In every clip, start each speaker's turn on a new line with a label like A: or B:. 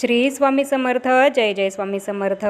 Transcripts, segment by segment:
A: श्री स्वामी समर्थ जय जय स्वामी समर्थ.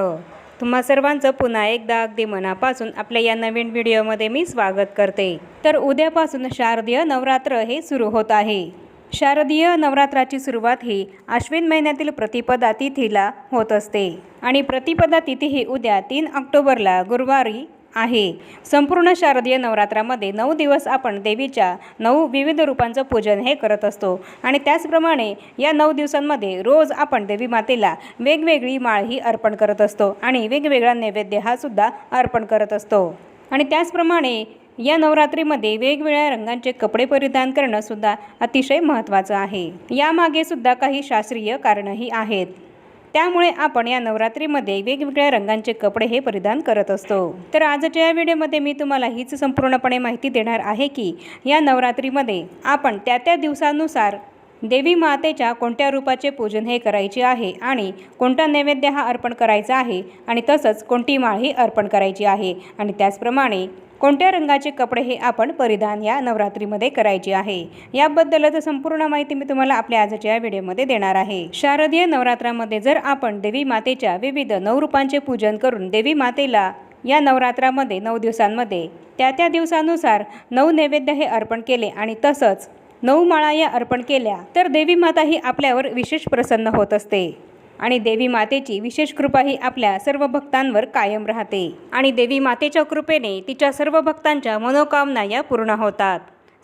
A: तुम्हा सर्वांचं पुन्हा एकदा अगदी मनापासून आपल्या या नवीन व्हिडिओमध्ये मी स्वागत करते. तर उद्यापासून शारदीय नवरात्र हे सुरू होत आहे. शारदीय नवरात्राची सुरुवात ही आश्विन महिन्यातील प्रतिपदा तिथीला होत असते. आणि प्रतिपदा तिथी ही उद्या तीन ऑक्टोबरला गुरुवारी आहे. संपूर्ण शारदीय नवरात्रामध्ये नऊ दिवस आपण देवीच्या नऊ विविध रूपांचं पूजन हे करत असतो. आणि त्याचप्रमाणे या नऊ दिवसांमध्ये रोज आपण देवी मातेला वेगवेगळी माळ ही अर्पण करत असतो आणि वेगवेगळा नैवेद्य हा सुद्धा अर्पण करत असतो. आणि त्याचप्रमाणे या नवरात्रीमध्ये वेगवेगळ्या रंगांचे कपडे परिधान करणं सुद्धा अतिशय महत्त्वाचं आहे. यामागे सुद्धा काही शास्त्रीय कारणंही आहेत. त्यामुळे आपण या नवरात्रीमध्ये वेगवेगळ्या रंगांचे कपडे हे परिधान करत असतो. तर आजच्या या व्हिडिओमध्ये मी तुम्हाला हीच संपूर्णपणे माहिती देणार आहे की या नवरात्रीमध्ये आपण त्या त्या दिवसानुसार देवी मातेच्या कोणत्या रूपाचे पूजन हे करायचे आहे आणि कोणता नैवेद्य हा अर्पण करायचा आहे आणि तसंच कोणती माळ ही अर्पण करायची आहे आणि त्याचप्रमाणे कोणत्या रंगाचे कपडे हे आपण परिधान या नवरात्रीमध्ये करायचे आहे याबद्दलच संपूर्ण माहिती मी तुम्हाला आपल्या आजच्या या व्हिडिओमध्ये देणार आहे. शारदीय नवरात्रामध्ये जर आपण देवी मातेच्या विविध नऊ रूपांचे पूजन करून देवी मातेला या नवरात्रामध्ये नऊ दिवसांमध्ये त्या त्या दिवसानुसार नऊ नैवेद्य हे अर्पण केले आणि तसंच नऊ माळा या अर्पण केल्या तर देवी माता ही आपल्यावर विशेष प्रसन्न होत असते. आणि देवी मातेची विशेष कृपा ही आपल्या सर्व भक्तांवर कायम राहते. आणि देवी मातेच्या कृपेने तिच्या सर्व भक्तांच्या मनोकामना या पूर्ण होतात.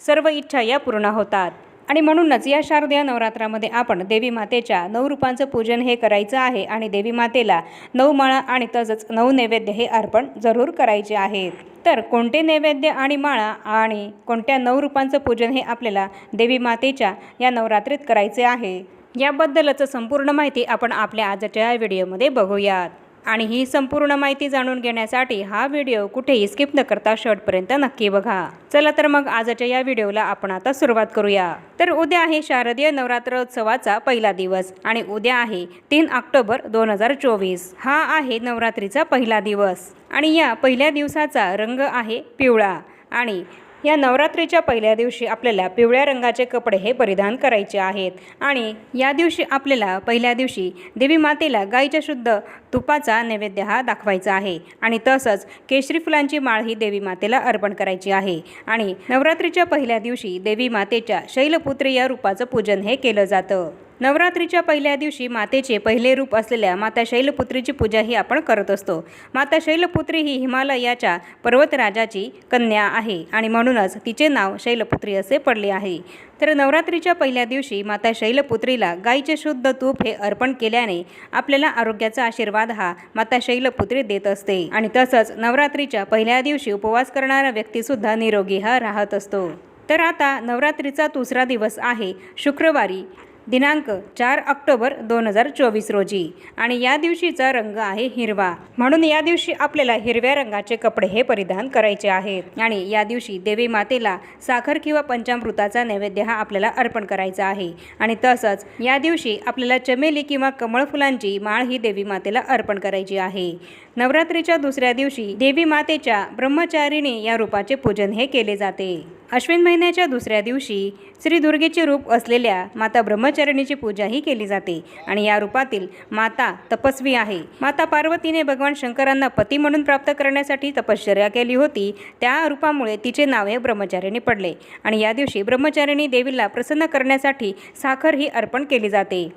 A: सर्व इच्छा या पूर्ण होतात. आणि म्हणूनच या शारदीय नवरात्रामध्ये आपण देवी मातेच्या नऊ रूपांचं पूजन हे करायचं आहे आणि देवी मातेला नऊ माळा आणि तसंच नऊ नैवेद्य हे अर्पण जरूर करायचे आहेत. तर कोणते नैवेद्य आणि माळा आणि कोणत्या नऊ रूपांचं पूजन हे आपल्याला देवी मातेच्या या नवरात्रीत करायचे आहे? याबद्दलच संपूर्ण माहिती आपण आपल्या आजच्या व्हिडिओमध्ये बघूयात. आणि ही संपूर्ण माहिती जाणून घेण्यासाठी हा व्हिडिओ कुठेही स्किप न करता शेवटपर्यंत नक्की बघा. चला तर मग आजच्या या व्हिडिओला आपण आता सुरुवात करूया. तर उद्या आहे शारदीय नवरात्रोत्सवाचा पहिला दिवस आणि उद्या आहे तीन ऑक्टोबर दोन हजार चोवीस. हा आहे नवरात्रीचा पहिला दिवस. आणि या पहिल्या दिवसाचा रंग आहे पिवळा. आणि या नवरात्रीच्या पहिल्या दिवशी आपल्याला पिवळ्या रंगाचे कपडे हे परिधान करायचे आहेत. आणि या दिवशी आपल्याला पहिल्या दिवशी देवी मातेला गाईच्या शुद्ध तुपाचा नैवेद्य हा दाखवायचा आहे. आणि तसंच केशरी फुलांची माळ ही देवी मातेला अर्पण करायची आहे. आणि नवरात्रीच्या पहिल्या दिवशी देवी मातेच्या शैलपुत्री या रूपाचं पूजन हे केलं जातं. नवरात्रीच्या पहिल्या दिवशी मातेचे पहिले रूप असलेल्या माता शैलपुत्रीची पूजाही आपण करत असतो. माता शैलपुत्री ही हिमालयाच्या पर्वतराजाची कन्या आहे आणि म्हणूनच तिचे नाव शैलपुत्री असे पडले आहे. तर नवरात्रीच्या पहिल्या दिवशी माता शैलपुत्रीला गाईचे शुद्ध तूप हे अर्पण केल्याने आपल्याला आरोग्याचा आशीर्वाद हा माता शैलपुत्री देत असते. आणि तसंच नवरात्रीच्या पहिल्या दिवशी उपवास करणारा व्यक्तीसुद्धा निरोगी हा राहत असतो. तर आता नवरात्रीचा दुसरा दिवस आहे शुक्रवारी. दिनांक चार ऑक्टोबर दोन हजार चोवीस रोजी. आणि या दिवशीचा रंग आहे हिरवा. म्हणून या दिवशी आपल्याला हिरव्या रंगाचे कपडे हे परिधान करायचे आहेत. आणि या दिवशी देवी मातेला साखर किंवा पंचामृताचा नैवेद्य हा आपल्याला अर्पण करायचा आहे. आणि तसंच या दिवशी आपल्याला चमेली किंवा कमळ फुलांची माळ ही देवी मातेला अर्पण करायची आहे. नवरात्रीच्या दुसऱ्या दिवशी देवी मातेच्या ब्रह्मचारिणी या रूपाचे पूजन हे केले जाते. अश्विन महिन्याच्या दुसऱ्या दिवशी श्री दुर्गेचे रूप असलेल्या माता ब्रह्मचारिणीची पूजाही केली जाते आणि या रूपातील माता तपस्वी आहे. माता पार्वतीने भगवान शंकरांना पती म्हणून प्राप्त करण्यासाठी तपश्चर्या केली होती. त्या रूपामुळे तिचे नाव हे ब्रह्मचारिणी पडले आणि या दिवशी ब्रह्मचारिणी देवीला प्रसन्न करण्यासाठी साखर ही अर्पण केली जाते.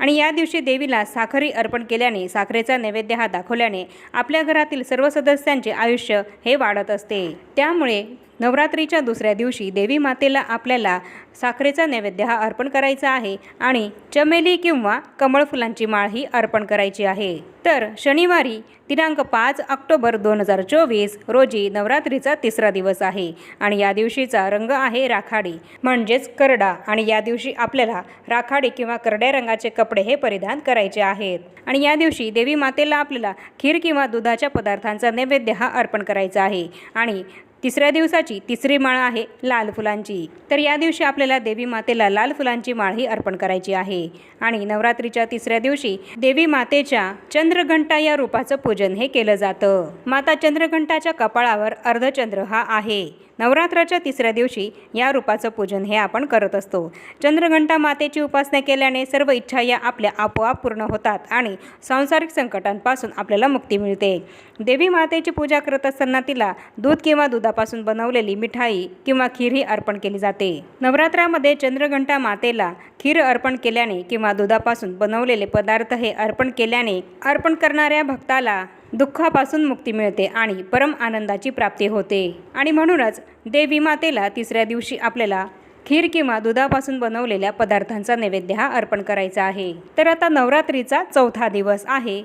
A: आणि या दिवशी देवीला साखरी अर्पण केल्याने साखरेचा नैवेद्य हा दाखवल्याने आपल्या घरातील सर्व सदस्यांचे आयुष्य हे वाढत असते. त्यामुळे नवरात्रीच्या दुसऱ्या दिवशी देवी मातेला आपल्याला साखरेचा नैवेद्य हा अर्पण करायचा आहे आणि चमेली किंवा कमळ फुलांची माळ ही अर्पण करायची आहे. तर शनिवारी दिनांक पाच ऑक्टोबर दोन हजार चोवीस रोजी नवरात्रीचा तिसरा दिवस आहे आणि या दिवशीचा रंग आहे राखाडी म्हणजेच करडा आणि या दिवशी आपल्याला राखाडी किंवा करड्या रंगाचे कपडे हे परिधान करायचे आहेत. आणि या दिवशी देवी मातेला आपल्याला खीर किंवा दुधाच्या पदार्थांचा नैवेद्य हा अर्पण करायचा आहे आणि तिसऱ्या दिवसाची तिसरी माळ आहे लाल फुलांची. तर या दिवशी आपल्याला देवी मातेला लाल फुलांची माळ ही अर्पण करायची आहे. आणि नवरात्रीच्या तिसऱ्या दिवशी देवी मातेच्या चंद्रघंटा या रूपाचं पूजन हे केलं जातं. माता चंद्रघंटाच्या कपाळावर अर्धचंद्र हा आहे. नवरात्राच्या तिसऱ्या दिवशी या रूपाचं पूजन हे आपण करत असतो. चंद्रघंटा मातेची उपासना केल्याने सर्व इच्छा या आपल्या आपोआप पूर्ण होतात आणि सांसारिक संकटांपासून आपल्याला मुक्ती मिळते. देवी मातेची पूजा करत असताना तिला दूध किंवा दुधापासून बनवलेली मिठाई किंवा खीर ही अर्पण केली जाते. नवरात्रामध्ये चंद्रघंटा मातेला खीर अर्पण केल्याने किंवा दुधापासून बनवलेले पदार्थ हे अर्पण केल्याने अर्पण करणाऱ्या भक्ताला दुःखापासून मुक्ती मिळते आणि परम आनंदाची प्राप्ती होते. आणि म्हणूनच देवी मातेला तिसऱ्या दिवशी आपल्याला खीर किंवा दुधापासून बनवलेल्या पदार्थांचा नैवेद्य हा अर्पण करायचा आहे. तर आता नवरात्रीचा चौथा दिवस आहे.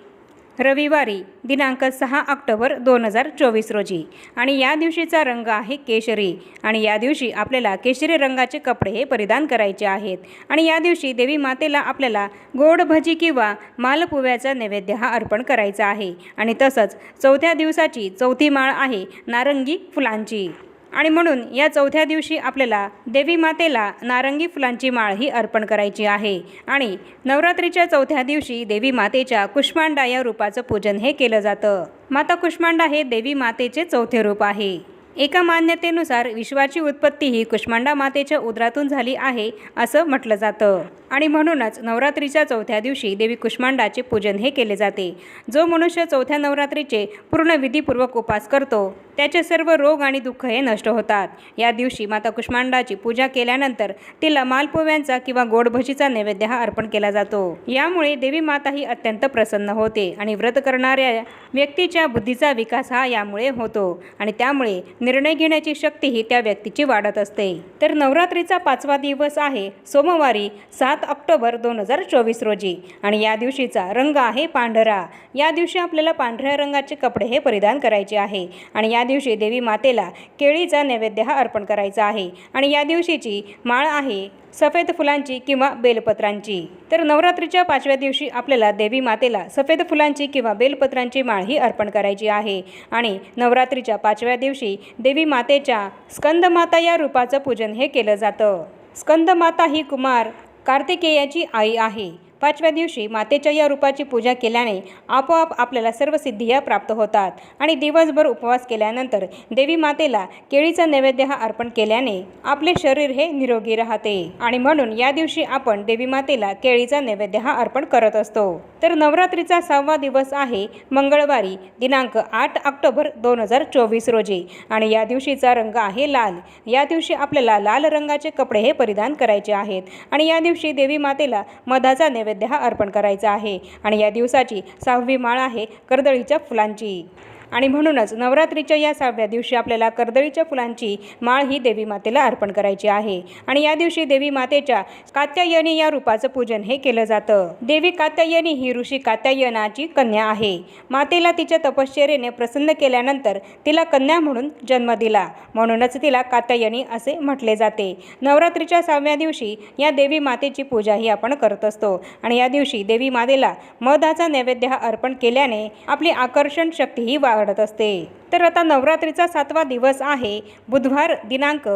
A: रविवारी दिनांक सहा ऑक्टोबर दोन हजार चोवीस रोजी. आणि या दिवशीचा रंग आहे केशरी. आणि या दिवशी आपल्याला केशरी रंगाचे कपडे हे परिधान करायचे आहेत. आणि या दिवशी देवी मातेला आपल्याला गोड भजी किंवा मालपुव्याचा नैवेद्य हा अर्पण करायचा आहे. आणि तसंच चौथ्या दिवसाची चौथी माळ आहे नारंगी फुलांची. आणि म्हणून या चौथ्या दिवशी आपल्याला देवी मातेला नारंगी फुलांची माळ ही अर्पण करायची आहे. आणि नवरात्रीच्या चौथ्या दिवशी देवी मातेच्या कुष्मांडा या रूपाचं पूजन हे केलं जातं. माता कुष्मांडा हे देवी मातेचे चौथे रूप आहे. एका मान्यतेनुसार विश्वाची उत्पत्ती ही कुष्मांडा मातेच्या उदरातून झाली आहे असं म्हटलं जातं. आणि म्हणूनच नवरात्रीच्या चौथ्या दिवशी देवी कुष्मांडाचे पूजन हे केले जाते. जो मनुष्य चौथ्या नवरात्रीचे पूर्ण विधीपूर्वक उपास करतो त्याचे सर्व रोग आणि दुःख हे नष्ट होतात. या दिवशी माता कुष्मांडाची पूजा केल्यानंतर तिला मालपोव्यांचा किंवा गोडभजीचा नैवेद्य हा अर्पण केला जातो. यामुळे देवी माता ही अत्यंत प्रसन्न होते आणि व्रत करणाऱ्या व्यक्तीच्या बुद्धीचा विकास हा यामुळे होतो आणि त्यामुळे निर्णय घेण्याची शक्ती ही त्या व्यक्तीची वाढत असते. तर नवरात्रीचा पाचवा दिवस आहे सोमवारी सात ऑक्टोबर दोन हजार चोवीस रोजी. आणि या दिवशीचा रंग आहे पांढरा. या दिवशी आपल्याला पांढऱ्या रंगाचे कपडे हे परिधान करायचे आहे. आणि या दिवशी देवी मातेला केळीचा नैवेद्य हा अर्पण करायचा आहे. आणि या दिवशीची माळ आहे सफेद फुलांची किंवा बेलपत्रांची. तर नवरात्रीच्या पाचव्या दिवशी आपल्याला देवी मातेला सफेद फुलांची किंवा बेलपत्रांची माळ ही अर्पण करायची आहे. आणि नवरात्रीच्या पाचव्या दिवशी देवी मातेच्या स्कंदमाता या रूपाचं पूजन हे केलं जातं. स्कंदमाता ही कुमार कार्तिकेयाची आई आहे. पाचव्या दिवशी मातेच्या या रूपाची पूजा केल्याने आपोआप आपल्याला सर्व सिद्धिया प्राप्त होतात आणि दिवसभर उपवास केल्यानंतर देवी मातेला केळीचा नैवेद्य हा अर्पण केल्याने आपले शरीर हे निरोगी राहते. आणि म्हणून या दिवशी आपण देवी मातेला केळीचा नैवेद्य हा अर्पण करत असतो. तर नवरात्रीचा सहावा दिवस आहे मंगळवारी दिनांक आठ ऑक्टोबर दोन हजार चोवीस रोजी. आणि या दिवशीचा रंग आहे लाल. या दिवशी आपल्याला लाल रंगाचे कपडे हे परिधान करायचे आहेत. आणि या दिवशी देवी मातेला मधाचा नैवेद्य नैवेद्य हा अर्पण करायचा आहे. आणि या दिवसाची सहावी माळ आहे कर्दळीच्या फुलांची. आणि म्हणूनच नवरात्रीच्या या सहाव्या दिवशी आपल्याला कर्दळीच्या फुलांची माळ ही देवी मातेला अर्पण करायची आहे. आणि या दिवशी देवी मातेच्या कात्यायनी या रूपाचं पूजन हे केलं जातं. देवी कात्यायनी ही ऋषी कात्यायनाची कन्या आहे. मातेला तिच्या तपश्चर्येने प्रसन्न केल्यानंतर तिला कन्या म्हणून जन्म दिला. म्हणूनच तिला कात्यायनी असे म्हटले जाते. नवरात्रीच्या सहाव्या दिवशी या देवी मातेची पूजा ही आपण करत असतो. आणि या दिवशी देवी मातेला मधाचा नैवेद्य हा अर्पण केल्याने आपली आकर्षण शक्ती ही वाढत असते. तर आता नवरात्रीचा सातवा दिवस आहे. बुधवार दिनांक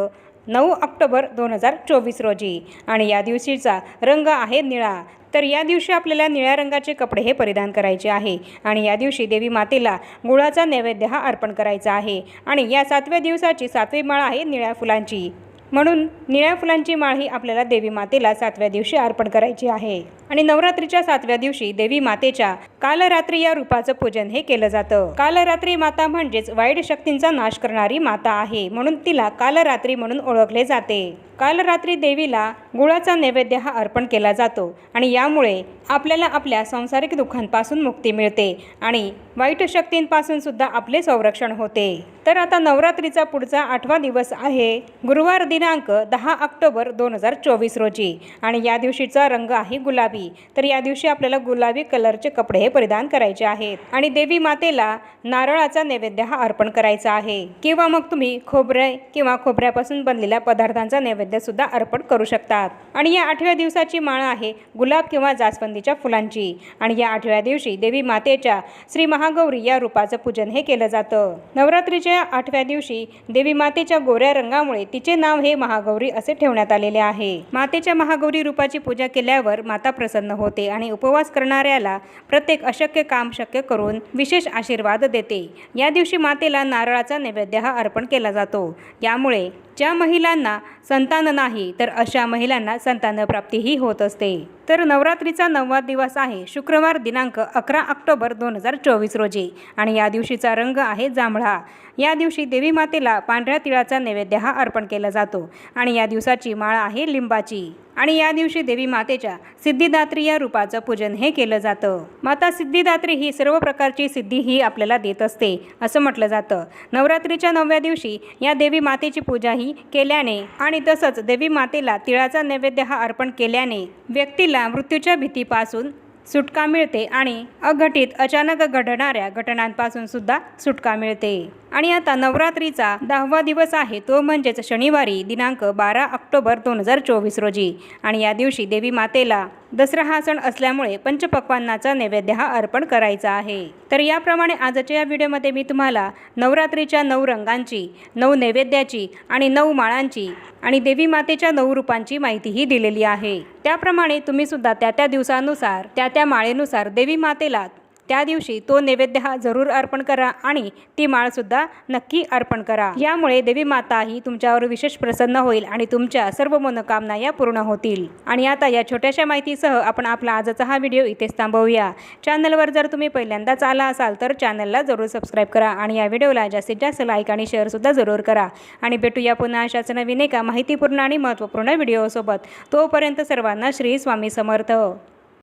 A: नऊ ऑक्टोबर दोन हजार चोवीस रोजी. आणि या दिवशीचा रंग आहे निळा. तर या दिवशी आपल्याला निळ्या रंगाचे कपडे हे परिधान करायचे आहे. आणि या दिवशी देवी मातेला गुळाचा नैवेद्य हा अर्पण करायचा आहे. आणि या सातव्या दिवसाची सातवी माळ आहे निळ्या फुलांची. म्हणून निळ्या फुलांची माळ ही आपल्याला देवी मातेला सातव्या दिवशी अर्पण करायची आहे. आणि नवरात्रीच्या सातव्या दिवशी देवी मातेच्या कालरात्री या रूपाचं पूजन हे केलं जातं. कालरात्री माता म्हणजेच वाईट शक्तींचा नाश करणारी माता आहे म्हणून तिला कालरात्री म्हणून ओळखले जाते. कालरात्री देवीला गुळाचा नैवेद्य हा अर्पण केला जातो आणि यामुळे आपल्याला आपल्या सांसारिक दुःखांपासून मुक्ती मिळते आणि वाईट शक्तींपासून सुद्धा आपले संरक्षण होते. तर आता नवरात्रीचा पुढचा आठवा दिवस आहे गुरुवार दिनांक दहा ऑक्टोबर दोन हजार चोवीस रोजी आणि या दिवशीचा रंग आहे गुलाबी. तर या दिवशी आपल्याला गुलाबी कलरचे कपडे हे परिधान करायचे आहेत आणि देवी मातेला नारळाचा नैवेद्य हा अर्पण करायचा आहे. किंवा मग तुम्ही खोबरे किंवा खोबऱ्यापासून बनलेल्या पदार्थांचा नैवेद्य सुद्धा अर्पण करू शकतात. आणि या आठव्या दिवसाची माळ आहे गुलाब किंवा जास्वंदीच्या फुलांची. आणि या आठव्या दिवशी देवी मातेच्या श्री महागौरी या रूपाचं पूजन हे केलं जातं. नवरात्रीच्या आठव्या दिवशी देवी मातेच्या गोऱ्या रंगामुळे तिचे नाव हे महागौरी असे ठेवण्यात आलेले आहे. मातेच्या महागौरी रूपाची पूजा केल्यावर माता प्रसन्न होते आणि उपवास करणाऱ्याला प्रत्येक अशक्य काम शक्य करून विशेष आशीर्वाद देते. या दिवशी मातेला नारळाचा नैवेद्य हा अर्पण केला जातो. यामुळे ज्या महिलांना संतान नाही तर अशा महिलांना संतान प्राप्तीही होत असते. तर नवरात्रीचा नववा दिवस आहे शुक्रवार दिनांक अकरा ऑक्टोबर दोन हजार चोवीस रोजी. आणि या दिवशीचा रंग आहे जांभळा. या दिवशी देवी मातेला पांढऱ्या तिळाचा नैवेद्य हा अर्पण केला जातो. आणि या दिवसाची माळ आहे लिंबाची. आणि या दिवशी देवी मातेच्या सिद्धिदात्री या रूपाचं पूजन हे केलं जातं. माता सिद्धिदात्री ही सर्व प्रकारची सिद्धी ही आपल्याला देत असते असं म्हटलं जातं. नवरात्रीच्या नवव्या दिवशी या देवी मातेची पूजा ही केल्याने आणि तसंच देवी मातेला तिळाचा नैवेद्य हा अर्पण केल्याने व्यक्तीला मृत्यूच्या भीतीपासून सुटका मिळते आणि अघटित अचानक घडणाऱ्या घटनांपासून सुद्धा सुटका मिळते. आणि आता नवरात्रीचा दहावा दिवस आहे तो म्हणजेच शनिवारी दिनांक बारा ऑक्टोबर दोन हजार चोवीस रोजी. आणि या दिवशी देवी मातेला दसरा हा सण असल्यामुळे पंचपक्वान्नाचा नैवेद्य हा अर्पण करायचा आहे. तर याप्रमाणे आजच्या या व्हिडिओमध्ये मी तुम्हाला नवरात्रीच्या नऊ रंगांची नऊ नैवेद्याची आणि नऊ माळांची आणि देवी मातेच्या नऊ रूपांची माहितीही दिलेली आहे. त्याप्रमाणे तुम्ही सुद्धा त्या त्या दिवसानुसार त्या त्या माळेनुसार देवी मातेला त्या दिवशी तो नैवेद्य हा जरूर अर्पण करा आणि ती माळसुद्धा नक्की अर्पण करा. यामुळे देवी माता ही तुमच्यावर विशेष प्रसन्न होईल आणि तुमच्या सर्व मनोकामना या पूर्ण होतील. आणि आता या छोट्याशा माहितीसह आपण आपला आजचा हा व्हिडिओ इथेच थांबवूया. चॅनलवर जर तुम्ही पहिल्यांदाच आला असाल तर चॅनलला जरूर सबस्क्राईब करा आणि या व्हिडिओला जास्तीत जास्त लाईक आणि शेअरसुद्धा जरूर करा. आणि भेटूया पुन्हा अशाच नवीन एका माहितीपूर्ण आणि महत्त्वपूर्ण व्हिडिओसोबत. तोपर्यंत सर्वांना श्री स्वामी समर्थ.